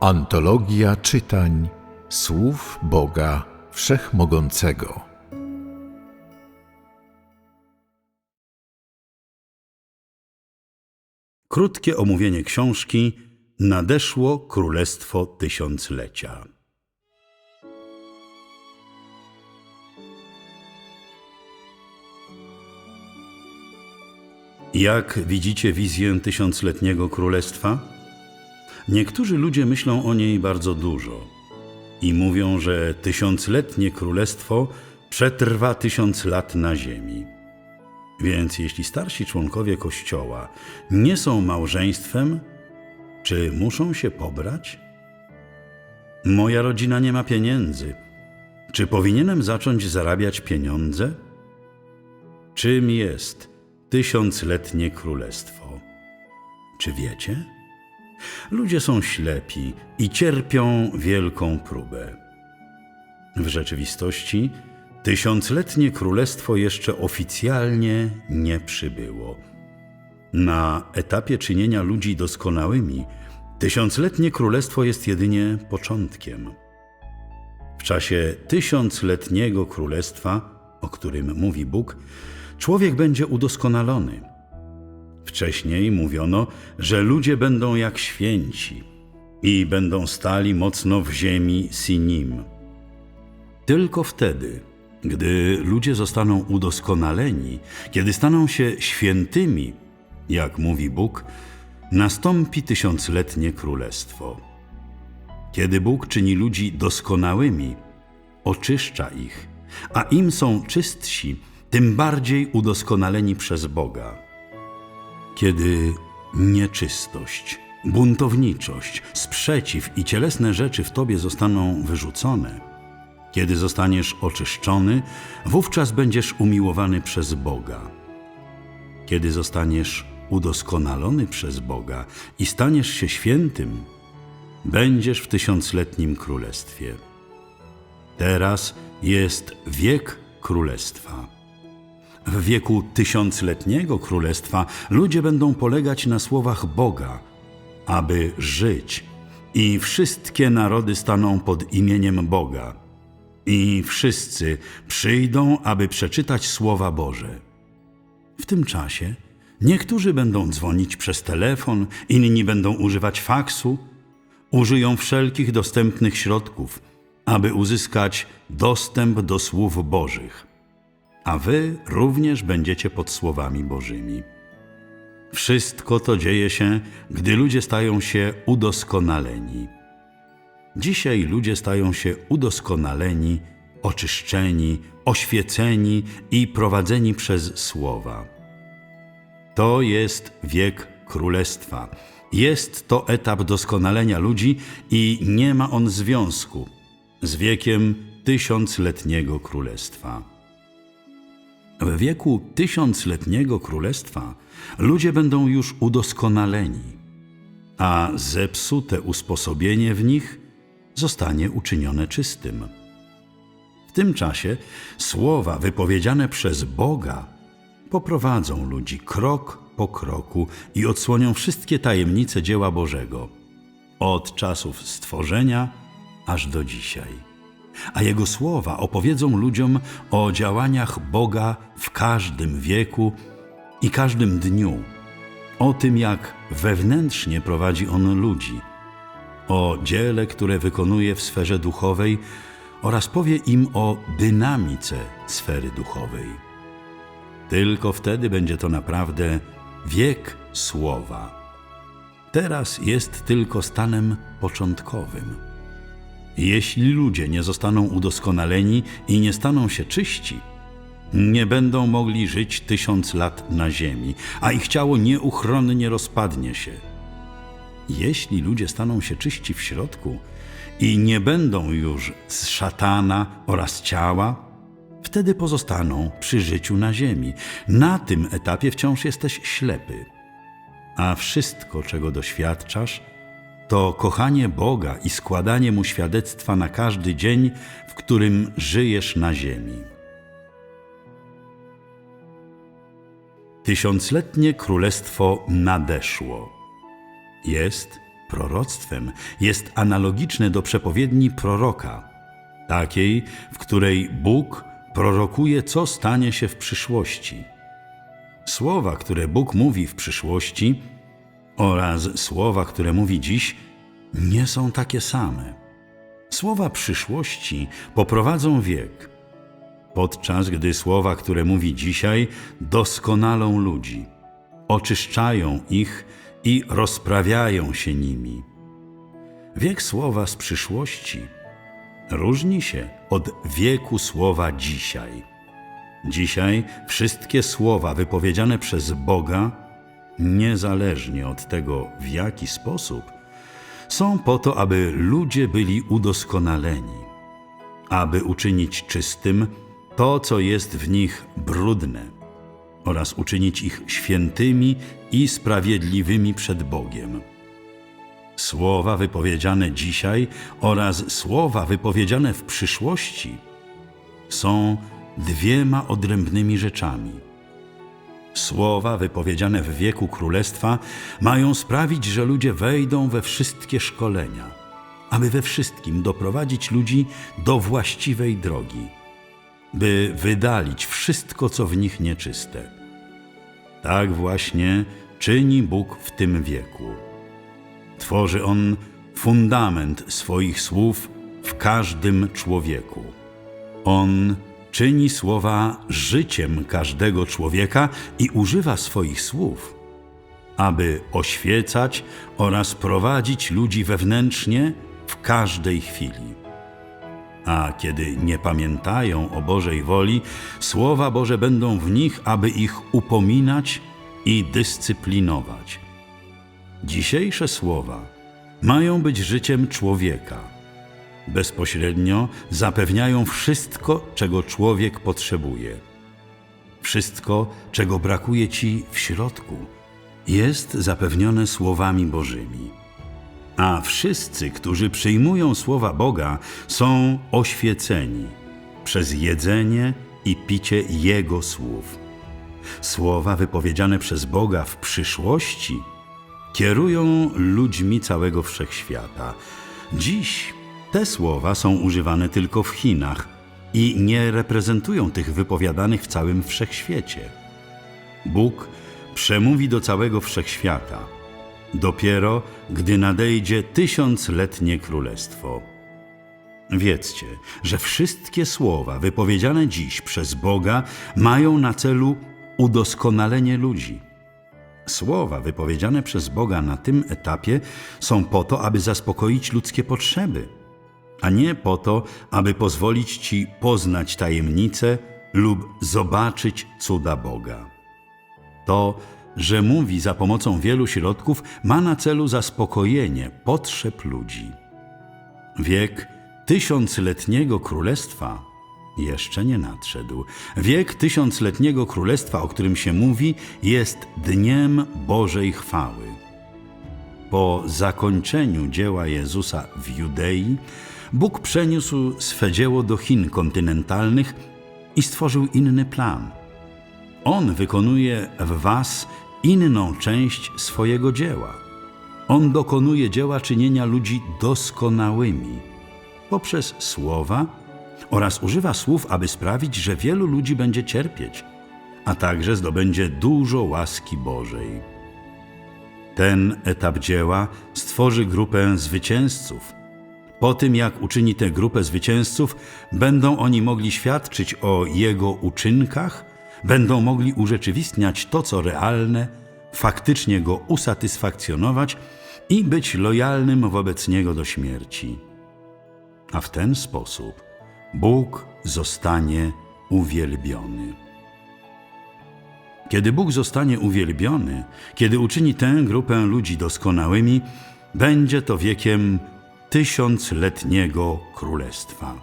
Antologia czytań słów Boga Wszechmogącego. Krótkie omówienie książki Nadeszło Królestwo Tysiąclecia. Jak widzicie wizję tysiącletniego królestwa? Niektórzy ludzie myślą o niej bardzo dużo i mówią, że tysiącletnie królestwo przetrwa tysiąc lat na ziemi. Więc jeśli starsi członkowie Kościoła nie są małżeństwem, czy muszą się pobrać? Moja rodzina nie ma pieniędzy. Czy powinienem zacząć zarabiać pieniądze? Czym jest tysiącletnie królestwo? Czy wiecie? Ludzie są ślepi i cierpią wielką próbę. W rzeczywistości tysiącletnie królestwo jeszcze oficjalnie nie przybyło. Na etapie czynienia ludzi doskonałymi, tysiącletnie królestwo jest jedynie początkiem. W czasie tysiącletniego królestwa, o którym mówi Bóg, człowiek będzie udoskonalony. Wcześniej mówiono, że ludzie będą jak święci i będą stali mocno w ziemi Sinim. Tylko wtedy, gdy ludzie zostaną udoskonaleni, kiedy staną się świętymi, jak mówi Bóg, nastąpi tysiącletnie królestwo. Kiedy Bóg czyni ludzi doskonałymi, oczyszcza ich, a im są czystsi, tym bardziej udoskonaleni przez Boga. Kiedy nieczystość, buntowniczość, sprzeciw i cielesne rzeczy w tobie zostaną wyrzucone, kiedy zostaniesz oczyszczony, wówczas będziesz umiłowany przez Boga. Kiedy zostaniesz udoskonalony przez Boga i staniesz się świętym, będziesz w tysiącletnim królestwie. Teraz jest wiek królestwa. W wieku tysiącletniego królestwa ludzie będą polegać na słowach Boga, aby żyć, i wszystkie narody staną pod imieniem Boga, i wszyscy przyjdą, aby przeczytać słowa Boże. W tym czasie niektórzy będą dzwonić przez telefon, inni będą używać faksu, użyją wszelkich dostępnych środków, aby uzyskać dostęp do słów Bożych a wy również będziecie pod słowami Bożymi. Wszystko to dzieje się, gdy ludzie stają się udoskonaleni. Dzisiaj ludzie stają się udoskonaleni, oczyszczeni, oświeceni i prowadzeni przez słowa. To jest wiek królestwa. Jest to etap doskonalenia ludzi i nie ma on związku z wiekiem tysiącletniego królestwa. W wieku tysiącletniego królestwa ludzie będą już udoskonaleni, a zepsute usposobienie w nich zostanie uczynione czystym. W tym czasie słowa wypowiedziane przez Boga poprowadzą ludzi krok po kroku i odsłonią wszystkie tajemnice dzieła Bożego, od czasów stworzenia aż do dzisiaj a Jego słowa opowiedzą ludziom o działaniach Boga w każdym wieku i każdym dniu, o tym, jak wewnętrznie prowadzi On ludzi, o dziele, które wykonuje w sferze duchowej oraz powie im o dynamice sfery duchowej. Tylko wtedy będzie to naprawdę wiek słowa. Teraz jest tylko stanem początkowym. Jeśli ludzie nie zostaną udoskonaleni i nie staną się czyści, nie będą mogli żyć tysiąc lat na ziemi, a ich ciało nieuchronnie rozpadnie się. Jeśli ludzie staną się czyści w środku i nie będą już z szatana oraz ciała, wtedy pozostaną przy życiu na ziemi. Na tym etapie wciąż jesteś ślepy, a wszystko, czego doświadczasz, to kochanie Boga i składanie Mu świadectwa na każdy dzień, w którym żyjesz na ziemi. Tysiącletnie królestwo nadeszło. Jest proroctwem jest analogiczne do przepowiedni proroka, takiej, w której Bóg prorokuje, co stanie się w przyszłości. Słowa, które Bóg mówi w przyszłości oraz słowa, które mówi dziś, nie są takie same. Słowa przyszłości poprowadzą wiek, podczas gdy słowa, które mówi dzisiaj, doskonalą ludzi, oczyszczają ich i rozprawiają się nimi. Wiek słowa z przyszłości różni się od wieku słowa dzisiaj. Dzisiaj wszystkie słowa wypowiedziane przez Boga, niezależnie od tego, w jaki sposób, są po to, aby ludzie byli udoskonaleni, aby uczynić czystym to, co jest w nich brudne, oraz uczynić ich świętymi i sprawiedliwymi przed Bogiem. Słowa wypowiedziane dzisiaj oraz słowa wypowiedziane w przyszłości są dwiema odrębnymi rzeczami. Słowa wypowiedziane w wieku królestwa mają sprawić, że ludzie wejdą we wszystkie szkolenia, aby we wszystkim doprowadzić ludzi do właściwej drogi, by wydalić wszystko, co w nich nieczyste. Tak właśnie czyni Bóg w tym wieku. Tworzy On fundament swoich słów w każdym człowieku. On czyni słowa życiem każdego człowieka i używa swoich słów, aby oświecać oraz prowadzić ludzi wewnętrznie w każdej chwili. A kiedy nie pamiętają o Bożej woli, słowa Boże będą w nich, aby ich upominać i dyscyplinować. Dzisiejsze słowa mają być życiem człowieka. Bezpośrednio zapewniają wszystko, czego człowiek potrzebuje. Wszystko, czego brakuje ci w środku, jest zapewnione słowami Bożymi. A wszyscy, którzy przyjmują słowa Boga, są oświeceni przez jedzenie i picie Jego słów. Słowa wypowiedziane przez Boga w przyszłości kierują ludźmi całego wszechświata. Dziś te słowa są używane tylko w Chinach i nie reprezentują tych wypowiadanych w całym wszechświecie. Bóg przemówi do całego wszechświata, dopiero gdy nadejdzie tysiącletnie królestwo. Wiedzcie, że wszystkie słowa wypowiedziane dziś przez Boga mają na celu udoskonalenie ludzi. Słowa wypowiedziane przez Boga na tym etapie są po to, aby zaspokoić ludzkie potrzeby, a nie po to, aby pozwolić Ci poznać tajemnice lub zobaczyć cuda Boga. To, że mówi za pomocą wielu środków, ma na celu zaspokojenie potrzeb ludzi. Wiek tysiącletniego królestwa jeszcze nie nadszedł. Wiek tysiącletniego królestwa, o którym się mówi, jest dniem Bożej chwały. Po zakończeniu dzieła Jezusa w Judei, Bóg przeniósł swe dzieło do Chin kontynentalnych i stworzył inny plan. On wykonuje w Was inną część swojego dzieła. On dokonuje dzieła czynienia ludzi doskonałymi poprzez słowa oraz używa słów, aby sprawić, że wielu ludzi będzie cierpieć, a także zdobędzie dużo łaski Bożej. Ten etap dzieła stworzy grupę zwycięzców. Po tym, jak uczyni tę grupę zwycięzców, będą oni mogli świadczyć o Jego uczynkach, będą mogli urzeczywistniać to, co realne, faktycznie Go usatysfakcjonować i być lojalnym wobec Niego do śmierci. A w ten sposób Bóg zostanie uwielbiony. Kiedy Bóg zostanie uwielbiony, kiedy uczyni tę grupę ludzi doskonałymi, będzie to wiekiem tysiącletniego królestwa.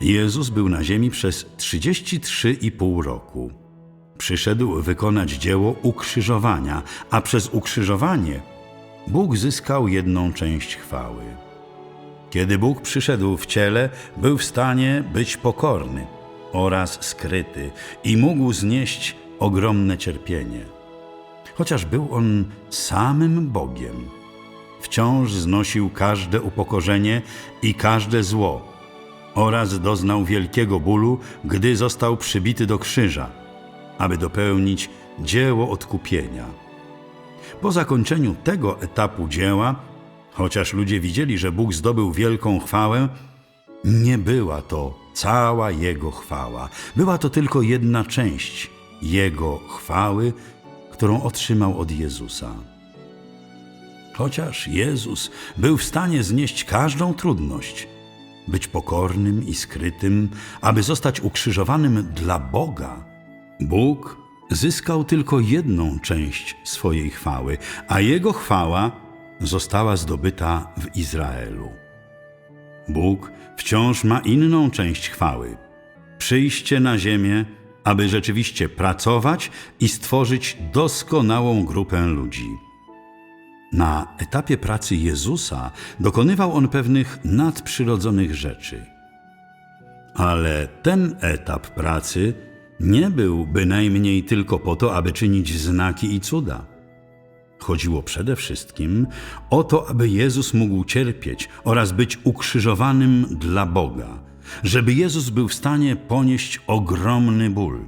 Jezus był na ziemi przez 33,5 roku. Przyszedł wykonać dzieło ukrzyżowania, a przez ukrzyżowanie Bóg zyskał jedną część chwały. Kiedy Bóg przyszedł w ciele, był w stanie być pokorny oraz skryty i mógł znieść ogromne cierpienie. Chociaż był on samym Bogiem. Wciąż znosił każde upokorzenie i każde zło oraz doznał wielkiego bólu, gdy został przybity do krzyża, aby dopełnić dzieło odkupienia. Po zakończeniu tego etapu dzieła, chociaż ludzie widzieli, że Bóg zdobył wielką chwałę, nie była to cała Jego chwała. Była to tylko jedna część Jego chwały, którą otrzymał od Jezusa. Chociaż Jezus był w stanie znieść każdą trudność, być pokornym i skrytym, aby zostać ukrzyżowanym dla Boga, Bóg zyskał tylko jedną część swojej chwały, a Jego chwała została zdobyta w Izraelu. Bóg wciąż ma inną część chwały przyjście na ziemię, aby rzeczywiście pracować i stworzyć doskonałą grupę ludzi. Na etapie pracy Jezusa dokonywał on pewnych nadprzyrodzonych rzeczy. Ale ten etap pracy nie był bynajmniej tylko po to, aby czynić znaki i cuda. Chodziło przede wszystkim o to, aby Jezus mógł cierpieć oraz być ukrzyżowanym dla Boga, żeby Jezus był w stanie ponieść ogromny ból,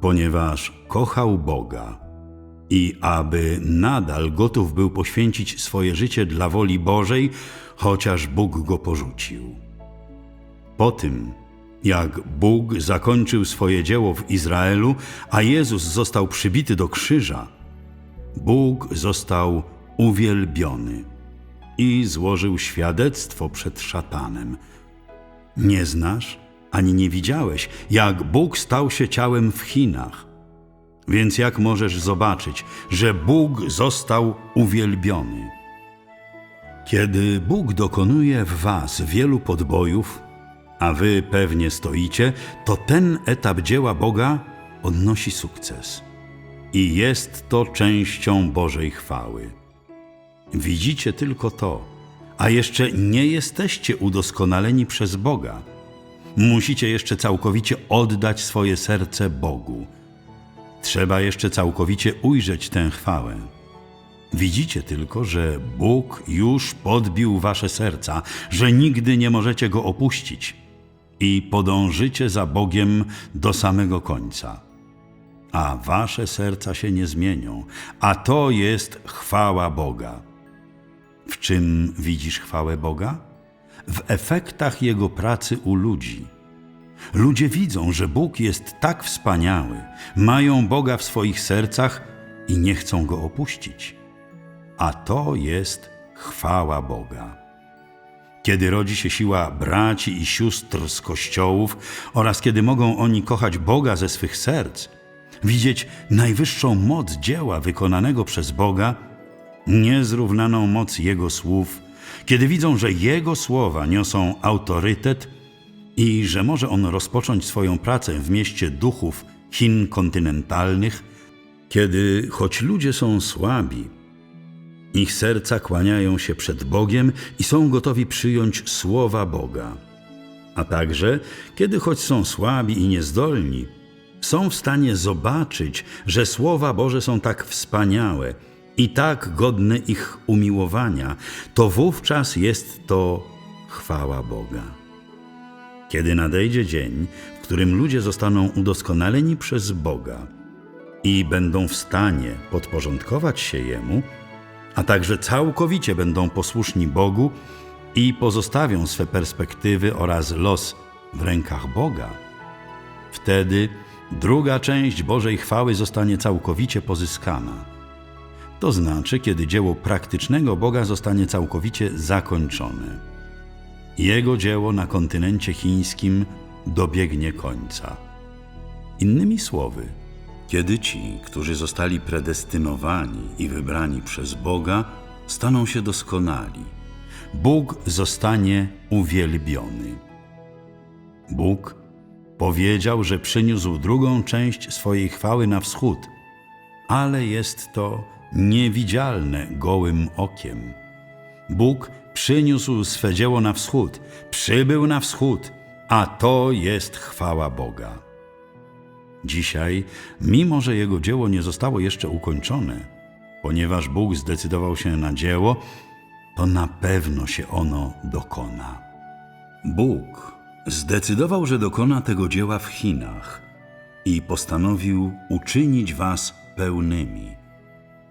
ponieważ kochał Boga i aby nadal gotów był poświęcić swoje życie dla woli Bożej, chociaż Bóg go porzucił. Po tym, jak Bóg zakończył swoje dzieło w Izraelu, a Jezus został przybity do krzyża, Bóg został uwielbiony i złożył świadectwo przed szatanem. Nie znasz ani nie widziałeś, jak Bóg stał się ciałem w Chinach. Więc jak możesz zobaczyć, że Bóg został uwielbiony? Kiedy Bóg dokonuje w was wielu podbojów, a wy pewnie stoicie, to ten etap dzieła Boga odnosi sukces. I jest to częścią Bożej chwały. Widzicie tylko to, a jeszcze nie jesteście udoskonaleni przez Boga. Musicie jeszcze całkowicie oddać swoje serce Bogu. Trzeba jeszcze całkowicie ujrzeć tę chwałę. Widzicie tylko, że Bóg już podbił wasze serca, że nigdy nie możecie go opuścić i podążycie za Bogiem do samego końca. A wasze serca się nie zmienią, a to jest chwała Boga. Czym widzisz chwałę Boga? W efektach Jego pracy u ludzi. Ludzie widzą, że Bóg jest tak wspaniały, mają Boga w swoich sercach i nie chcą Go opuścić. A to jest chwała Boga. Kiedy rodzi się siła braci i sióstr z kościołów oraz kiedy mogą oni kochać Boga ze swych serc, widzieć najwyższą moc dzieła wykonanego przez Boga, niezrównaną moc Jego słów, kiedy widzą, że Jego słowa niosą autorytet i że może On rozpocząć swoją pracę w mieście duchów Chin kontynentalnych, kiedy choć ludzie są słabi, ich serca kłaniają się przed Bogiem i są gotowi przyjąć słowa Boga. A także, kiedy choć są słabi i niezdolni, są w stanie zobaczyć, że słowa Boże są tak wspaniałe i tak godne ich umiłowania, to wówczas jest to chwała Boga. Kiedy nadejdzie dzień, w którym ludzie zostaną udoskonaleni przez Boga i będą w stanie podporządkować się Jemu, a także całkowicie będą posłuszni Bogu i pozostawią swe perspektywy oraz los w rękach Boga, wtedy druga część Bożej chwały zostanie całkowicie pozyskana. To znaczy, kiedy dzieło praktycznego Boga zostanie całkowicie zakończone. Jego dzieło na kontynencie chińskim dobiegnie końca. Innymi słowy, kiedy ci, którzy zostali predestynowani i wybrani przez Boga, staną się doskonali, Bóg zostanie uwielbiony. Bóg powiedział, że przyniósł drugą część swojej chwały na wschód, ale jest to niewidzialne gołym okiem. Bóg przyniósł swe dzieło na wschód, przybył na wschód, a to jest chwała Boga. Dzisiaj, mimo że jego dzieło nie zostało jeszcze ukończone, Ponieważ Bóg zdecydował się na dzieło, to na pewno się ono dokona. Bóg zdecydował, że dokona tego dzieła w Chinach i postanowił uczynić was pełnymi.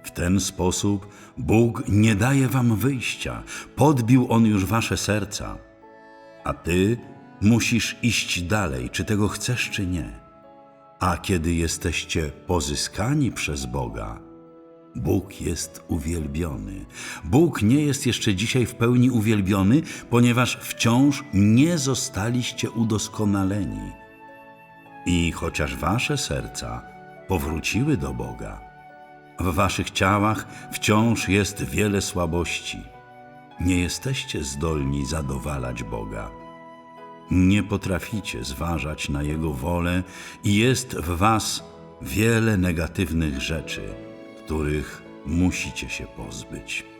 W ten sposób Bóg nie daje wam wyjścia, podbił On już wasze serca, a ty musisz iść dalej, czy tego chcesz, czy nie. A kiedy jesteście pozyskani przez Boga, Bóg jest uwielbiony. Bóg nie jest jeszcze dzisiaj w pełni uwielbiony, ponieważ wciąż nie zostaliście udoskonaleni. I chociaż wasze serca powróciły do Boga, w waszych ciałach wciąż jest wiele słabości. Nie jesteście zdolni zadowalać Boga. Nie potraficie zważać na Jego wolę i jest w was wiele negatywnych rzeczy, których musicie się pozbyć.